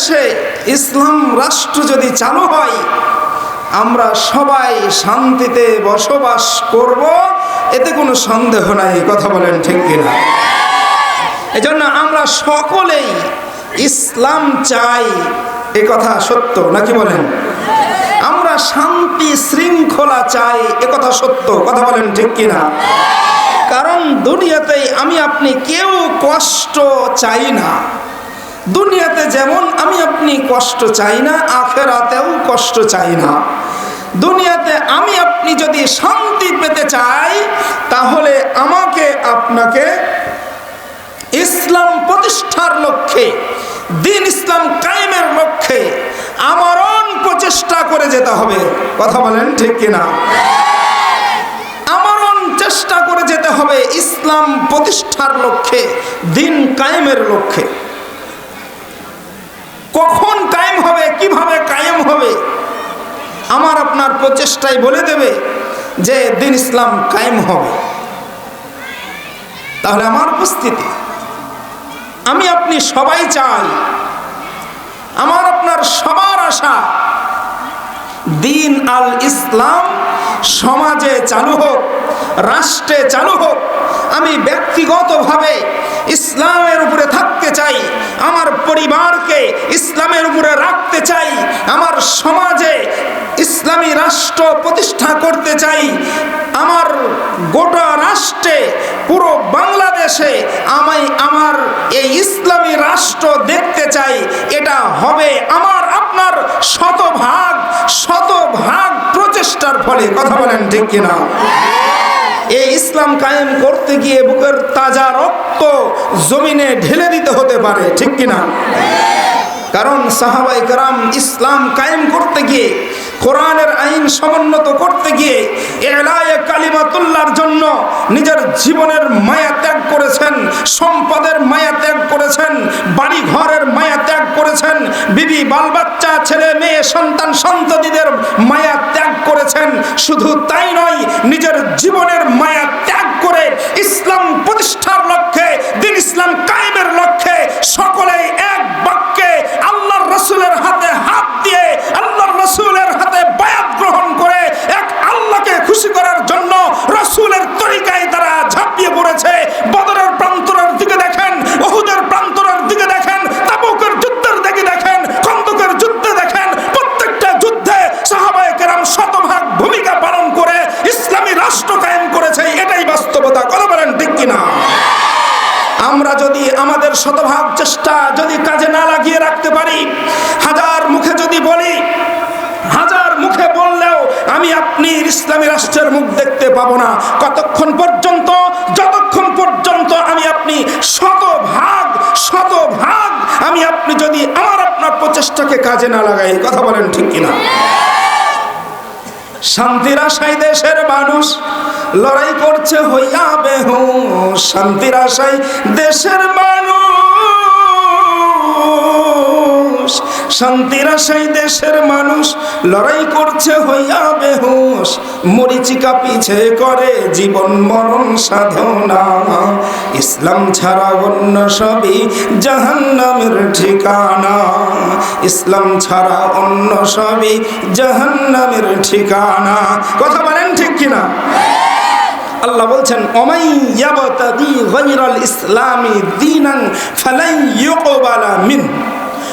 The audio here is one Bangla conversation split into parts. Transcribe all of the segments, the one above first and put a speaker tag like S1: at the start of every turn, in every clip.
S1: দেশে ইসলাম রাষ্ট্র যদি চালু হয়, আমরা সবাই শান্তিতে বসবাস করব, এতে কোনো সন্দেহ নাই, কথা বলেন ঠিক কিনা? এজন্য আমরা সকলেই ইসলাম চাই, এ কথা সত্য নাকি বলেন? আমরা শান্তি শৃঙ্খলা চাই, এ কথা সত্য, কথা বলেন ঠিক কিনা? কারণ দুনিয়াতে আমি, আপনি কেউ কষ্ট চাই না। দুনিয়াতে যেমন আমি আপনি কষ্ট চাই না, আখেরাতেও কষ্ট চাই না। দুনিয়াতে আমি আপনি যদি শান্তি পেতে চাই, তাহলে আমাকে আপনাকে ইসলাম প্রতিষ্ঠার লক্ষ্যে, দিন ইসলাম কায়েমের লক্ষ্যে আমরণ প্রচেষ্টা করে যেতে হবে। কথা বলেন ঠিক কিনা? আমরণ চেষ্টা করে যেতে হবে ইসলাম প্রতিষ্ঠার লক্ষ্যে, দিন কায়েমের লক্ষ্যে। কখন কায়েম হবে, কীভাবে কায়েম হবে? আমার আপনার প্রচেষ্টাই বলে দেবে যে দিন ইসলাম কায়েম হবে। তাহলে আমার উপস্থিতি, আমি আপনি সবাই চাই, আমার আপনার সবার আশা, দিন আল ইসলাম সমাজে চালু হোক, রাষ্ট্রে চালু হোক, আমি ব্যক্তিগতভাবে ইসলামের উপরে থাকতে চাই আমার পরিবারকে ইসলামের উপরে রাখতে চাই, আমার সমাজে ইসলামী রাষ্ট্র প্রতিষ্ঠা করতে চাই, আমার গোটা রাষ্ট্রে, পুরো বাংলাদেশে আমি আমার এই ইসলামী রাষ্ট্র দেখতে চাই, এটা হবে আমার, আপনার শতভাগ শতভাগ প্রচেষ্টার ফলে। কথা বলেন ঠিক কিনা? এই ইসলাম কায়েম করতে গিয়ে বুকের তাজা রক্ত জমিনে ঢেলে দিতে হতে পারে, ঠিক কিনা? কারণ সাহাবাই কারাম ইসলাম কায়েম করতে গিয়ে, কোরআনের আইন সমুন্নত করতে গিয়ে এলায়ে কালিমাতুল্লার জন্য নিজের জীবনের মায়া ত্যাগ করেছেন, সম্পদের মায়া ত্যাগ করেছেন বাড়ি ঘরের মায়া ত্যাগ করেছেন, বিবি, বালবাচ্চা, ছেলে, মেয়ে, সন্তান, সন্ততিদের মায়া করেছেন শুধু তাই নয় নিজের জীবনের মায়া ত্যাগ করে ইসলাম প্রতিষ্ঠার লক্ষ্যে মুখ দেখতে পাবো না। কতক্ষণ পর্যন্ত, যতক্ষণ পর্যন্ত আমি আপনি শতভাগ শতভাগ আমি আপনি যদি আমার আপনার প্রচেষ্টাকে কাজে না লাগাই কথা বলেন ঠিক কিনা? শান্তির আশায় দেশের মানুষ লড়াই করছে হইয়া বেহু শান্তির আশায় দেশের মানুষ শান্তির আশায় দেশের মানুষ লড়াই করছে হইয়া বেহুশ। মরিচিকা পিছে করে জীবন মরণ সাধনা। ইসলাম ছাড়া অন্য সবই জাহান্নামের ঠিকানা। ইসলাম ছাড়া অন্য সবই জাহান্নামের ঠিকানা। কথা বলেন ঠিক কিনা? আল্লাহ বলছেন, ওমাই ইয়াবতাদি গায়রাল ইসলামি দীনান ফালাই মিন।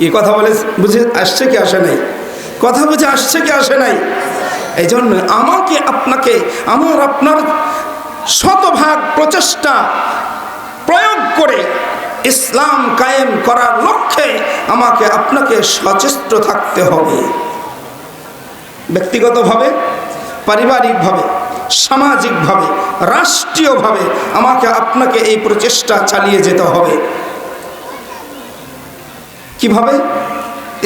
S1: এই কথা বলে বুঝে আসছে কি আসে নাই? কথা বুঝে আসছে কি আসে নাই? এই জন্য আমাকে আপনাকে, আমার আপনার শতভাগ প্রচেষ্টা প্রয়োগ করে ইসলাম কায়েম করার লক্ষ্যে আমাকে আপনাকে সচেষ্ট থাকতে হবে। ব্যক্তিগতভাবে, পারিবারিকভাবে, সামাজিকভাবে, রাষ্ট্রীয়ভাবে আমাকে আপনাকে এই প্রচেষ্টা চালিয়ে যেতে হবে। কীভাবে?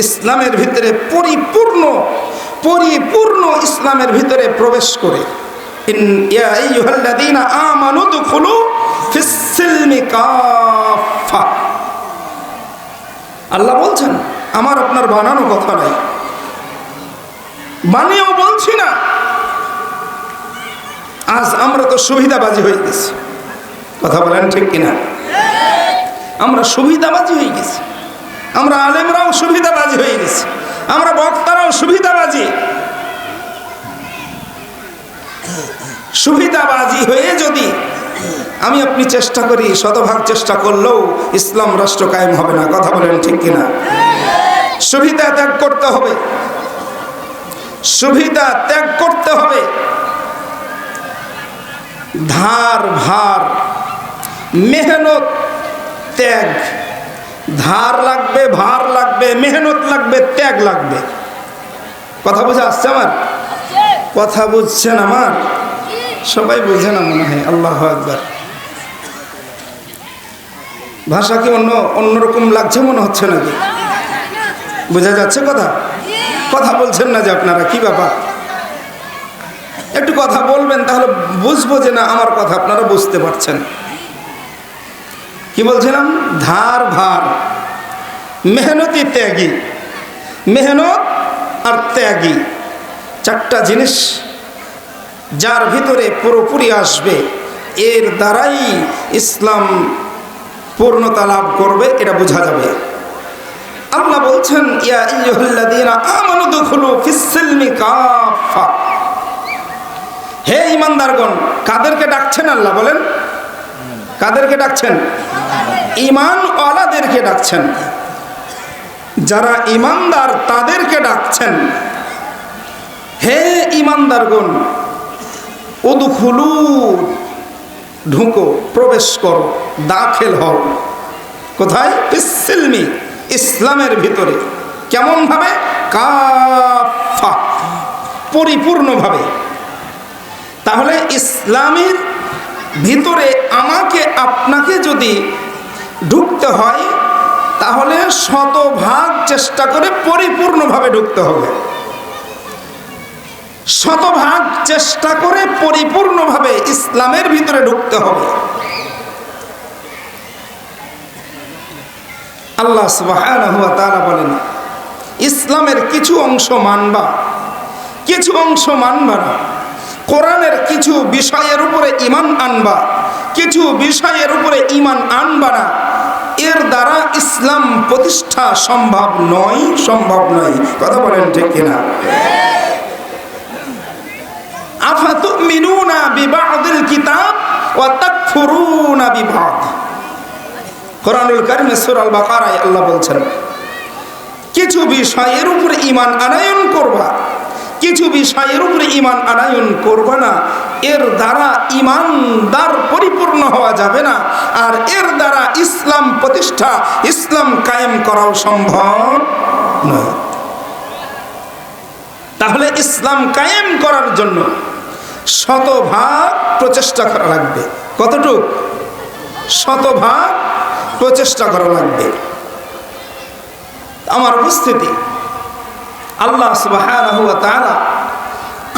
S1: ইসলামের ভিতরে পরিপূর্ণ পরিপূর্ণ ইসলামের ভিতরে প্রবেশ করে। আল্লাহ বলছেন, আমার আপনার বানানো কথা নাই। বানিয়েও বলছি না। আজ আমরা তো সুবিধাবাজি হয়ে গেছি। কথা বলেন ঠিক কিনা? আমরা সুবিধাবাজি হয়ে গেছি। আমরা আলেমরাও সুবিধাবাজি হয়ে গেছি। আমরা বক্তারাও সুবিধাবাজি। সুবিধাবাজি হয়ে যদি আমি আপনি চেষ্টা করি, শতভাগ চেষ্টা করলেও ইসলাম রাষ্ট্র কায়েম হবে না। কথা বলেন ঠিক কিনা? সুবিধা ত্যাগ করতে হবে। সুবিধা ত্যাগ করতে হবে। ধার, ভার, মেহনত, ত্যাগ ধার লাগবে, ভার লাগবে, মেহনত লাগবে, ত্যাগ লাগবে। কথা বুঝে আসছে আমার? কথা বুঝছেন আমার? সবাই বুঝে না মনে হয়, আল্লাহ একবার ভাষা কি অন্য, অন্যরকম লাগছে মনে হচ্ছে নাকি? বোঝা যাচ্ছে কথা? কথা বলছেন না যে আপনারা, কি ব্যাপার? একটু কথা বলবেন, তাহলে বুঝব যে না, আমার কথা আপনারা বুঝতে পারছেন। কি বলছিলাম? ধার ভার। মেহনতি ত্যাগী। মেহনত আর ত্যাগী। চারটা জিনিস যার ভিতরে পুরোপুরি আসবে। এর দ্বারাই ইসলাম পূর্ণতা লাভ করবে, এটা বোঝা যাবে। আল্লাহ বলছেন হে ইমানদারগণ, কাদেরকে ডাকছেন আল্লাহ বলেন কাদেরকে ডাকছেন? ইমান ওয়ালাদেরকে ডাকছেন। যারা ইমানদার, তাদেরকে ডাকছেন। হে ইমানদার ইমানদারগণ, উদখুলু, ঢুকো, প্রবেশ করো, দাখিল হও। কোথায়? ইসলামী ইসলামের ভিতরে। কেমন ভাবে কাফা, পরিপূর্ণভাবে। তাহলে ইসলামের ভিতরে আমাকে আপনাকে যদি ঢুকতে হয়, তাহলে শতভাগ চেষ্টা করে পরিপূর্ণভাবে ঢুকতে হবে। শতভাগ চেষ্টা করে পরিপূর্ণভাবে ইসলামের ভিতরে ঢুকতে হবে। আল্লাহ তাআলা বলেন, ইসলামের কিছু অংশ মানবা, কিছু অংশ মানবা না। কোরআনের কিছু বিষয়ের উপরে ইমান আনবা, কিছু বিষয়ের উপরে ইমান আনবা না। এর দ্বারা ইসলাম প্রতিষ্ঠা সম্ভব নয় সম্ভব নয়। কথা বলেন ঠিক কিনা? কিতাব বিবাদ। বলছেন, কিছু বিষয়ের উপরে ঈমান আনায়ন করবা কিছু বিষয়ের উপরে ঈমান আনায়ন করবা না। এর দ্বারা ঈমানদার পরিপূর্ণ হওয়া যাবে না। আর এর দ্বারা ইসলাম প্রতিষ্ঠা, ইসলাম কায়েম করাও সম্ভব নয়। তাহলে ইসলাম কায়েম করার জন্য শতভাগ প্রচেষ্টা করা লাগবে। কতটুক? শতভাগ প্রচেষ্টা করা লাগবে। আমার উপস্থিতি আল্লাহ তাআলা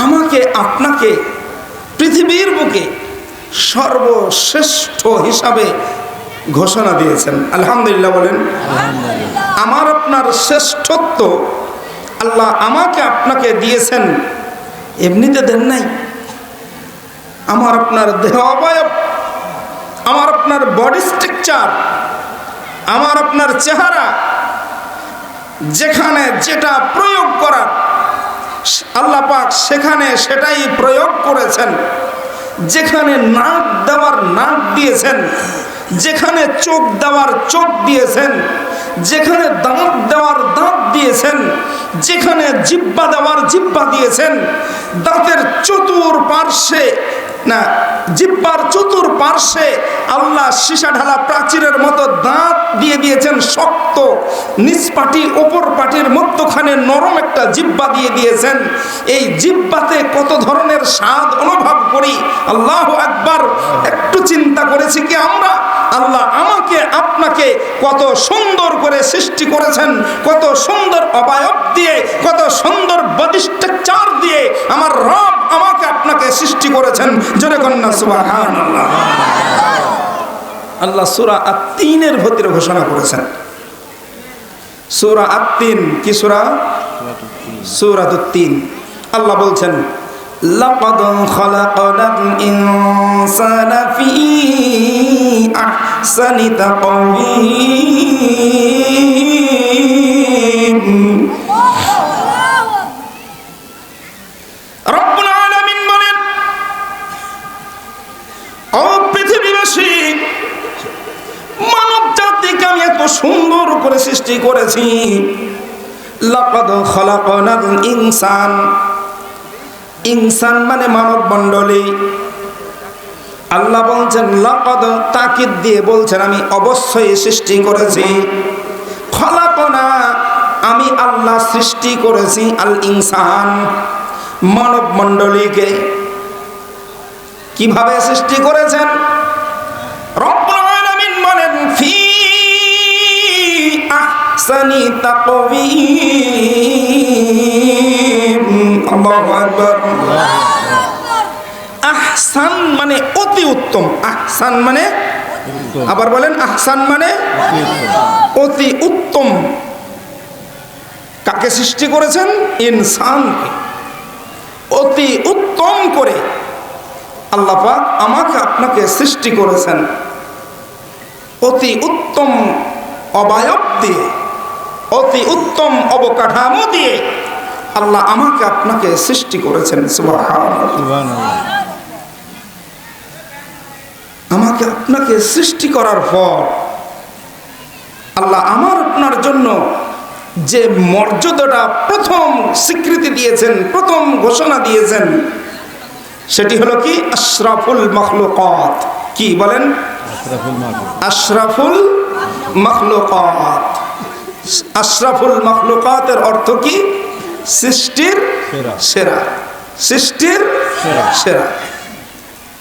S1: আমাকে, আপনাকে, পৃথিবীর বুকে সর্বশ্রেষ্ঠ হিসাবে ঘোষণা দিয়েছেন। আলহামদুলিল্লাহ বলেন, আমার আপনার শ্রেষ্ঠত্ব আল্লাহ আমাকে আপনাকে দিয়েছেন, এমনিতে দেন নাই। আমার আপনার দেহ অবয়ব, আমার আপনার বডি স্ট্রাকচার, আমার আপনার চেহারা যেখানে যেটা প্রয়োগ করার, আল্লাহ পাক সেখানে সেটাই প্রয়োগ করেছেন। যেখানে নাক দেওয়ার নাক দিয়েছেন, যেখানে চোখ দেওয়ার চোখ দিয়েছেন, যেখানে দাঁত দেওয়ার দাঁত দিয়েছেন, যেখানে জিব্বা দেওয়ার জিব্বা দিয়েছেন, দাঁতের চতুর পার্শ্বে না, জিব্বার চতুর পার্শ্বে আল্লাহ সীসা ঢালা প্রাচীরের মতো দাঁত দিয়ে দিয়েছেন শক্ত, নিচ পাটি, ওপর পাটির মধ্যখানে নরম একটা জিব্বা দিয়ে দিয়েছেন। এই জিব্বাতে কত ধরনের স্বাদ অনুভব করি? আল্লাহ একবার একটু চিন্তা করেছি কি আমরা? আল্লাহ আমাকে, আপনাকে কত সুন্দর করে সৃষ্টি করেছেন, কত সুন্দর অবায়ব দিয়ে, কত সুন্দর বডি স্ট্রাকচার দিয়ে আমার রব আমাকে আপনাকে সৃষ্টি করেছেন। জোরে কন্যা সুবাহান আল্লাহ আল্লাহ সুরা আত্মিনের ভতির ঘোষণা করেছেন সুরা আত্মিন কি সুরা সুরাত তিন আল্লাহ বলছেন لقد خلقنا الإنسان في أحسن تقويم ও পৃথিবীবাসী মানব জাতিকে আমি এত সুন্দর করে সৃষ্টি করেছি। লাকাদ খলাকনাল ইনসান। ইনসান মানে মানব মণ্ডলী আল্লাহ বলছেন, লাকাদ তাকিদ দিয়ে বলছেন, আমি অবশ্যই সৃষ্টি করেছি। খলাকনা, আমি আল্লাহ সৃষ্টি করেছি আল ইনসান মানব মণ্ডলীকে কীভাবে সৃষ্টি করেছেন? রব্বুল বলেন, ফি আহসানি তাকওয়িম। আল্লাহু আকবার। আহসান মানে অতি উত্তম। আহসান মানে? আবার বলেন, আহসান মানে অতি উত্তম। কাকে সৃষ্টি করেছেন? ইনসানকে। অতি উত্তম করে। আল্লাহ পাক আমাকে আপনাকে সৃষ্টি করেছেন। অতি উত্তম অবায়ব দিয়ে, অতি উত্তম অবকাঠামো দিয়ে আল্লাহ আমাকে আপনাকে সৃষ্টি করেছেন। আমাকে আপনাকে সৃষ্টি করার পর আল্লাহ আমার আপনার জন্য যে মর্যাদাটা প্রথম স্বীকৃতি দিয়েছেন, প্রথম ঘোষণা দিয়েছেন সেটি হলো কি? আশরাফুল মখলুকাত। কি বলেন? আশরাফুল মখলুকাত। আশরাফুল মখলুকাতের অর্থ কি? সৃষ্টির
S2: সেরা।
S1: সৃষ্টির।
S2: সেরা।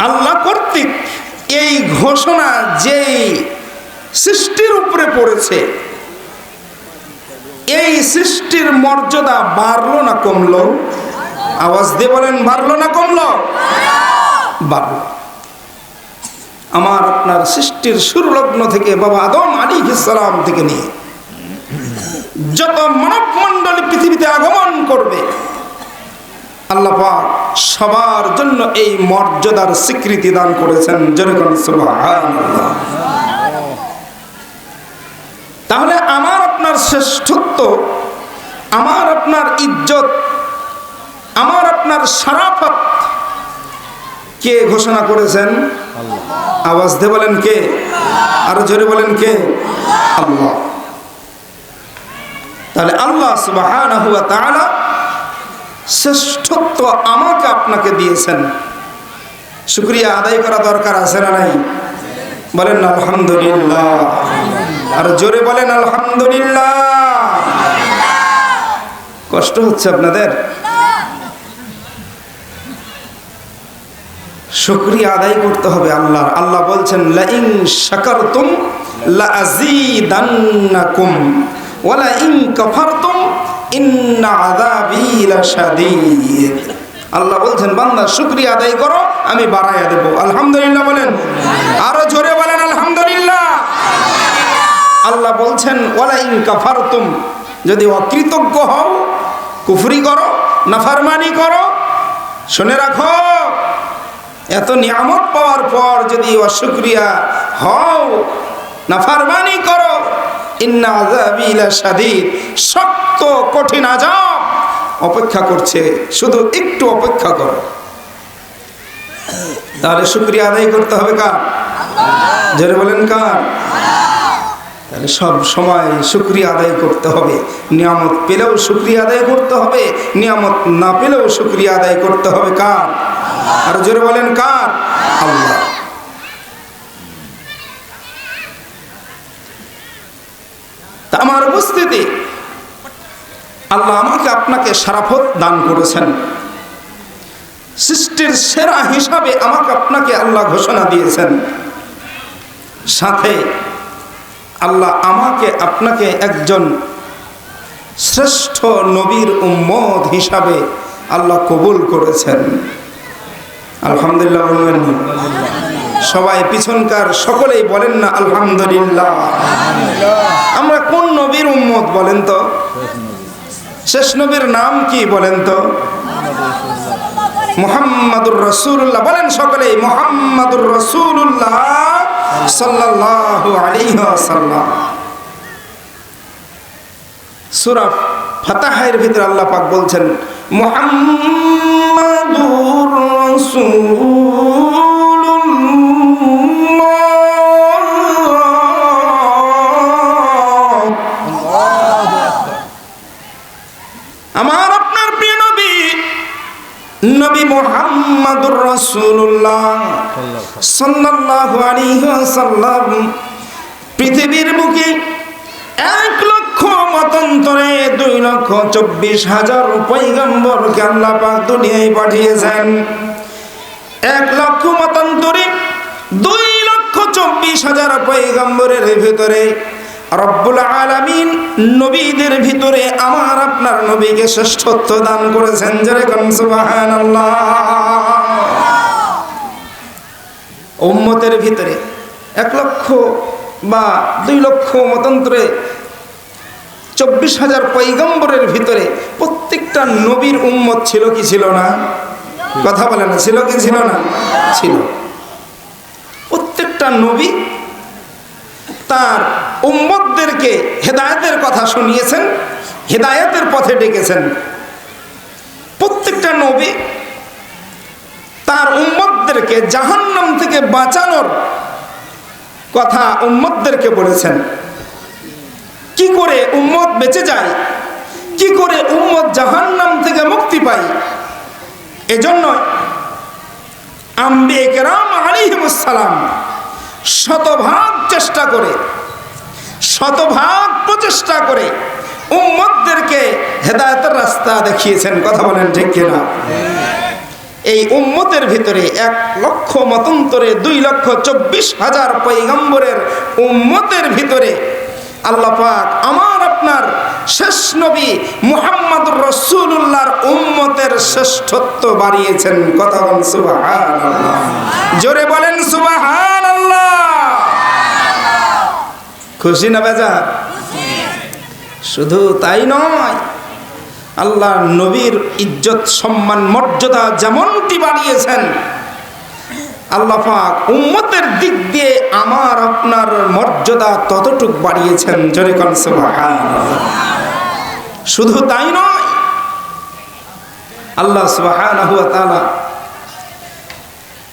S1: আল্লাহ কর্তৃক এই ঘোষণা যেই সৃষ্টির উপরে পড়েছে এই সৃষ্টির মর্যাদা বাড়লো না কমলো? আওয়াজ দিয়ে বলেন, বাড়লো না কমলো? বাড়লো। আমার আপনার সৃষ্টির সুরলগ্ন থেকে বাবা আদম আলী ইসলাম থেকে নিয়ে। যত মানব মণ্ডলী পৃথিবীতে আগমন করবে, আল্লাহ সবার জন্য এই মর্যাদার স্বীকৃতি দান করেছেন সুবহানাল্লাহ। তাহলে আমার আপনার শ্রেষ্ঠত্ব, আমার আপনার ইজ্জত আমার আপনার সারাফত কে ঘোষণা করেছেন? আওয়াজ দিয়ে বলেন কে? আরও জোরে বলেন কে? আল্লাহ। তাহলে আল্লাহ তাআলা শ্রেষ্ঠত্ব আমাকে আপনাকে দিয়েছেন। শুক্রিয়া আদায় করা দরকার আছে না নাই? বলেন আলহামদুলিল্লাহ। আর জোরে বলেন, আলহামদুলিল্লাহ। কষ্ট হচ্ছে আপনাদের? শুক্রিয়া আদায় করতে হবে আল্লাহর। আল্লাহ বলছেন, লাইন শাকারতুম লাযীদান্নাকুম ওয়ালা ইন কাফারতুম ইন্না আযাবি লাশাদীদ। আল্লাহ বলছেন, বান্দা, শুক্রিয়া আদায় করো, আমি বাড়াইয়া দেব। আলহামদুলিল্লাহ বলেন। আরও জোরে বলেন, আলহামদুলিল্লাহ। আল্লাহ বলছেন ওয়ালা ইন কাফারতুম, যদি অকৃতজ্ঞ হও, কুফরি করো, নাফারমানি করো, শুনে রাখো। এত নিয়ামত পাওয়ার পর যদি অশুক্রিয়া হও না নাফারমানি করো। ইন্না শক্ত কঠিন আযাব। অপেক্ষা করছে শুধু একটু অপেক্ষা করো। তাহলে শুক্রিয়া আদায় করতে হবে কার? জোরে বলেন কার? তাহলে সব সময় শুক্রিয়া আদায় করতে হবে। নিয়ামত পেলেও শুক্রিয়া আদায় করতে হবে নিয়ামত না পেলেও শুক্রিয়া আদায় করতে হবে কার? আর জোরে বলেন কার? আল্লাহ। আমার উপস্থিতি, আল্লাহ আমাকে আপনাকে সারাফত দান করেছেন। সৃষ্টির সেরা হিসাবে আমাকে আপনাকে আল্লাহ ঘোষণা দিয়েছেন। সাথে আল্লাহ আমাকে আপনাকে একজন শ্রেষ্ঠ নবীর উম্মত হিসাবে আল্লাহ কবুল করেছেন। আলহামদুলিল্লাহ বলবেন সবাই পিছনকার সকলেই বলেন না আলহামদুলিল্লাহ। আমরা কোন নবীর উম্মত বলেন তো? শেষ নবীর নাম কি বলেন তো? মোহাম্মদুর রসুল্লাহ বলেন সকলেই মোহাম্মদুর রসুল্লাহ সাল্লাল্লাহু আলাইহি ওয়াসাল্লাম। সূরা ফাতাহের ভিতরে আল্লাহ পাক বলছেন, মুহাম্মাদুর আমার আপনার প্রিয় নবী নবী মোহাম্মদুর রাসূলুল্লাহ। সাল্লাল্লাহু আলাইহি ওয়াসাল্লাম, পৃথিবীর লক্ষ মতান্তরে দুই লক্ষ চব্বিশ হাজার দুনিয়ায় পাঠিয়েছেন। এক লক্ষ মতান্তরে দুই লক্ষ চব্বিশ হাজার পৈগম্বরের ভিতরে রব্বুল নবীদের ভিতরে আমার আপনার নবীকে শ্রেষ্ঠত্ব দান করেছেন। যেরকম উম্মতের ভিতরে এক লক্ষ বা দুই লক্ষ মতান্তরে চব্বিশ হাজার পৈগম্বরের ভিতরে প্রত্যেকটা নবীর উম্মত ছিল কি ছিল না? কথা বলে না, ছিল কি ছিল না? ছিল। প্রত্যেকটা নবী তার উম্মতদেরকে হেদায়তের কথা শুনিয়েছেন, হেদায়তের পথে ডেকেছেন। প্রত্যেকটা নবী তার উম্মতদেরকে জাহান্নাম থেকে বাঁচানোর কথা উম্মতদেরকে বলেছেন। কি করে উম্মত বেঁচে যায়? কি করে উম্মত জাহান্নাম থেকে মুক্তি পায়? এজন্য আম্বে কেরাম আলিহিমুসালাম শতভাগ চেষ্টা করে, শতভাগ প্রচেষ্টা করে উম্মতদেরকে হেদায়তের রাস্তা দেখিয়েছেন। কথা বলেন ঠিক কিনা? এই উম্মতের ভিতরে এক লক্ষ মতন্তরে দুই লক্ষ চব্বিশ হাজার পৈগম্বরের উম্মতের ভিতরে আল্লাহ পাক আমার আপনার শেষ নবী মুহাম্মদুর রসুল্লাহর উম্মতের শ্রেষ্ঠত্ব বাড়িয়েছেন। কথা বলেন সুবাহান জোরে বলেন সুবাহান খুশি না বেজা শুধু তাই নয় আল্লাহ নবীর ইজ্জত, সম্মান, মর্যাদা যেমনটি বাড়িয়েছেন আল্লাহ পাক উম্মতের দিক দিয়ে আমার আপনার মর্যাদা ততটুক বাড়িয়েছেন। জোরে শুধু তাই নয়, আল্লাহ তাআলা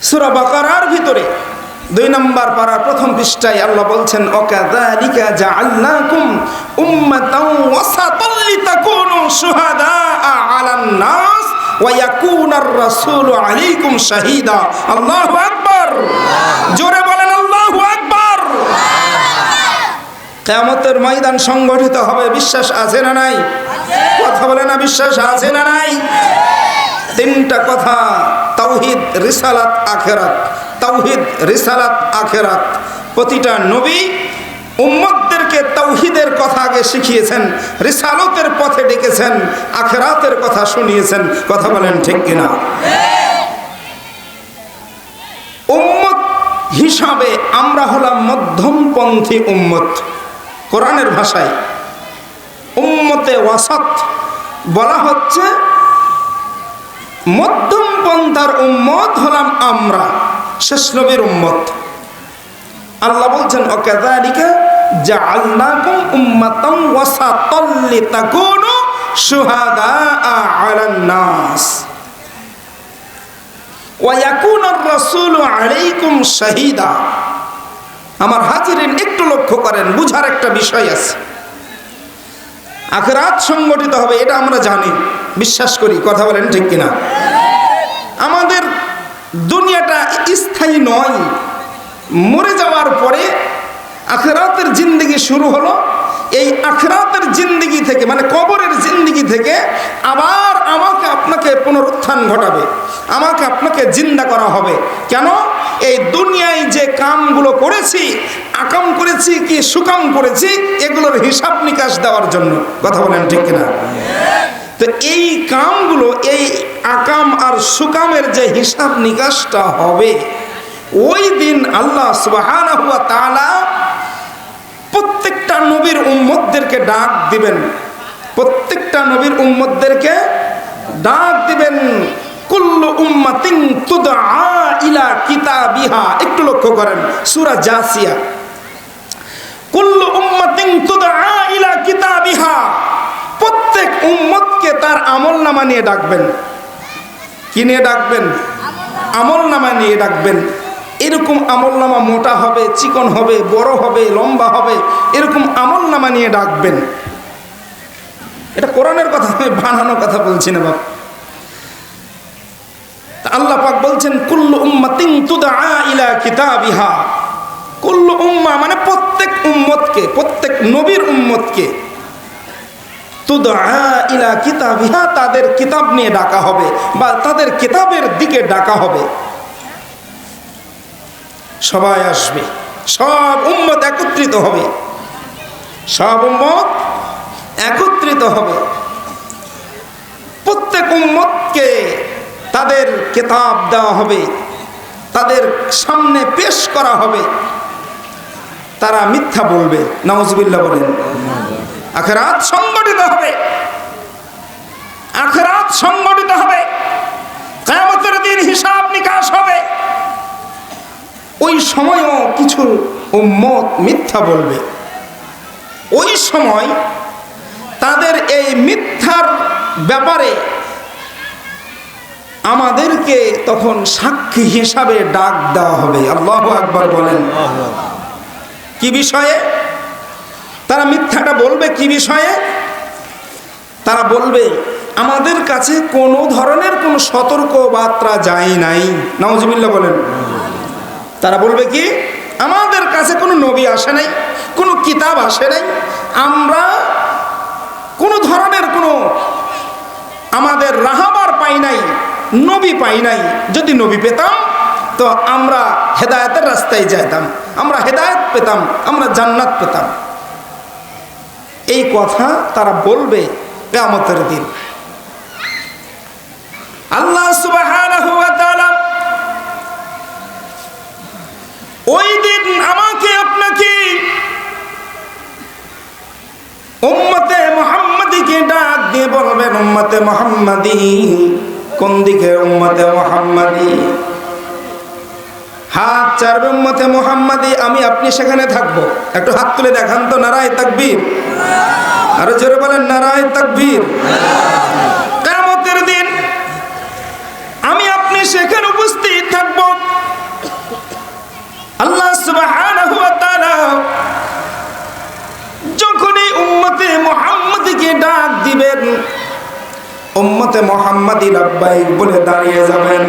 S1: সূরা বাকারার ভিতরে দুই নম্বর পাড়ার প্রথম পৃষ্ঠায় আল্লাহ বলছেন, ওকাযালিকা জাআলনাকুম উম্মাতাও ওয়াসাতাল রাসূলু আলাইকুম শাহীদা, আল্লাহু আকবার। জোরে বলেন, আল্লাহু আকবার। কিয়ামতের ময়দান সংগঠিত হবে, বিশ্বাস আছে না নাই? কথা বলে না, বিশ্বাস আছে না নাই? তিনটা কথা, তাওহিদ, রিসালাত, আখেরাত। তাওহিদ, রিসালাত, আখেরাত। প্রতিটা নবী উম্মতদেরকে তাওহিদের কথা আগে শিখিয়েছেন, রিসালতের পথে ডেকেছেন, আখেরাতের কথা শুনিয়েছেন। কথা বলেন ঠিক কিনা? উম্মত হিসাবে আমরা হলাম মধ্যমপন্থী উম্মত। কোরআনের ভাষায় উম্মতে ওয়াসাত বলা হচ্ছে, মধ্যম পন্থার উম্মত হলাম আমরা, শেষ নবীর উম্মত। আল্লাহ বলছেন ওকাযালিকা জাআলনাকুম ওয়াসাতাল লিতাকুনু শুহাদাআ আলান নাস। ওয়া রাসূলু আলাইকুম শাহীদা। আমার হাজিরিন একটু লক্ষ্য করেন, বুঝার একটা বিষয় আছে। আখরাত সংগঠিত হবে, এটা আমরা জানি, বিশ্বাস করি, কথা বলেন ঠিক কিনা। আমাদের দুনিয়াটা স্থায়ী নয়, মরে যাওয়ার পরে আখেরাতের জিন্দগি শুরু হলো। এই আখরাতের জিন্দগি থেকে মানে কবরের জিন্দগি থেকে আবার আমাকে আপনাকে পুনরুত্থান ঘটাবে, আমাকে আপনাকে জিন্দা করা হবে। কেন? এই দুনিয়ায় যে কামগুলো করেছি, আকাম করেছি কি সুকাম করেছি, এগুলোর হিসাব নিকাশ দেওয়ার জন্য। কথা বলেন ঠিক কিনা? তো এই কামগুলো, এই আকাম আর সুকামের যে হিসাব নিকাশটা হবে, ওই দিন আল্লাহ তাআলা প্রত্যেকটা নবীর উম্মতদেরকে ডাক দিবেন। প্রত্যেকটা নবীর উম্মতদেরকে ডাক দিবেন। কুল্লু তুদআ ইলা একটু লক্ষ্য করেন জাসিয়া। কুল্লু তুদআ ইলা প্রত্যেক তার আমল নামা নিয়ে ডাকবেন। কি নিয়ে ডাকবেন? আমল নামা নিয়ে ডাকবেন। এরকম আমল নামা মোটা হবে, চিকন হবে, বড় হবে, লম্বা হবে, এরকম আমল নামা নিয়ে ডাকবেন। এটা কোরআনের কথা, আমি বানানো কথা বলছি না তা আল্লাহ পাক বলছেন, কুল্লু উম্মাতিন তুদআ ইলা কিতাবিহা। কুল্লু উম্মা মানে প্রত্যেক উম্মতকে, প্রত্যেক নবীর উম্মতকে। তুদআ ইলা কিতাবিহা, তাদের কিতাব নিয়ে ডাকা হবে বা তাদের কিতাবের দিকে ডাকা হবে। সবাই আসবে। সব উম্মত একত্রিত হবে। সব উম্মত একত্রিত হবে। প্রত্যেক উম্মতকে তাদের কিতাব দেওয়া হবে। তাদের সামনে পেশ করা হবে। তারা মিথ্যা বলবে। নওয়াজবিল্লা বলেন। আখরাত সংগঠিত হবে। আখরাত সংগঠিত হবে কেমতের দিন হিসাব নিকাশ হবে ওই সময়ও কিছু ও মত মিথ্যা বলবে। ওই সময় তাদের এই মিথ্যার ব্যাপারে আমাদেরকে তখন সাক্ষী হিসাবে ডাক দেওয়া হবে। আল্লাহ আকবার বলেন। কি বিষয়ে? তারা মিথ্যাটা বলবে কি বিষয়ে? তারা বলবে, আমাদের কাছে কোনো ধরনের কোনো সতর্ক বার্তা যায় নাই। নওয়াজবিল্লা বলেন। তারা বলবে কি, আমাদের কাছে কোনো নবী আসে নাই, কোনো কিতাব আসে নাই, আমরা কোনো ধরনের কোনো আমাদের রাহাবার পাই নাই, নবী পাই নাই, যদি নবী পেতাম, তো আমরা হেদায়তের রাস্তায় যাইতাম, আমরা হেদায়ত পেতাম, আমরা জান্নাত পেতাম। এই কথা তারা বলবে কেয়ামতের দিন। আল্লাহ সুবহানাহু ওই দিন আমাকে আপনাকে উম্মতে মোহাম্মদীকে ডাক দিয়ে বলবেন, উম্মতে মোহাম্মদী, কোন দিকে উম্মতে মোহাম্মদী? হাত চারবে উম্মতে মোহাম্মদী, আমি আপনি সেখানে থাকব। একটু হাত তুলে দেখান তো, নারায় তাকবীর। আরও জোরে বলেন, নারায় তাকবীর। কিয়ামতের দিন আমি আপনি সেখানে উপস্থিত আল্লাহ যখনই উম্মতে ডাক দিবেন, উম্মতে বলে দাঁড়িয়ে যাবেন।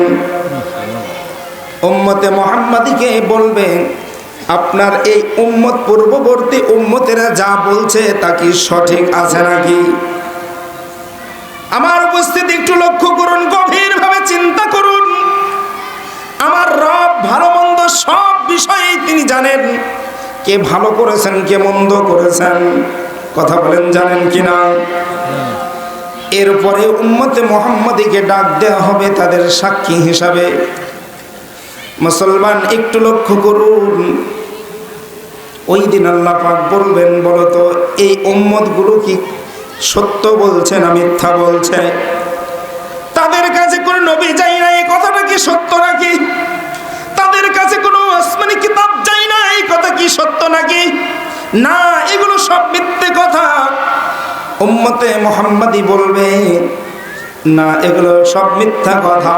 S1: উম্মতে বলবেন, আপনার এই উম্মত পূর্ববর্তী উম্মতেরা যা বলছে তা কি সঠিক আছে নাকি? আমার উপস্থিতি একটু লক্ষ্য করুন, গভীরভাবে চিন্তা করুন। কে ভালো করেছেন, কে মন্দ করেছেন? কথা বলেন, জানেন কিনা এরপরে উম্মতে মোহাম্মদীকে ডাক দেওয়া হবে তাদের সাক্ষী হিসাবে। মুসলমান, একটু লক্ষ্য করুন। ওই দিন আল্লাহ পাক বলবেন বলতো এই উম্মতগুলো কি সত্য বলছে না মিথ্যা বলছে? তাদের কাছে কোনো নবী যাই না এই কথাটা কি সত্য নাকি? তাদের কাছে কোনো আসমানি কিতাব না কথা কি সত্য নাকি? না, এগুলো সব মিথ্যে কথা। উম্মতে মোহাম্মদী বলবে, না, এগুলো সব মিথ্যা কথা।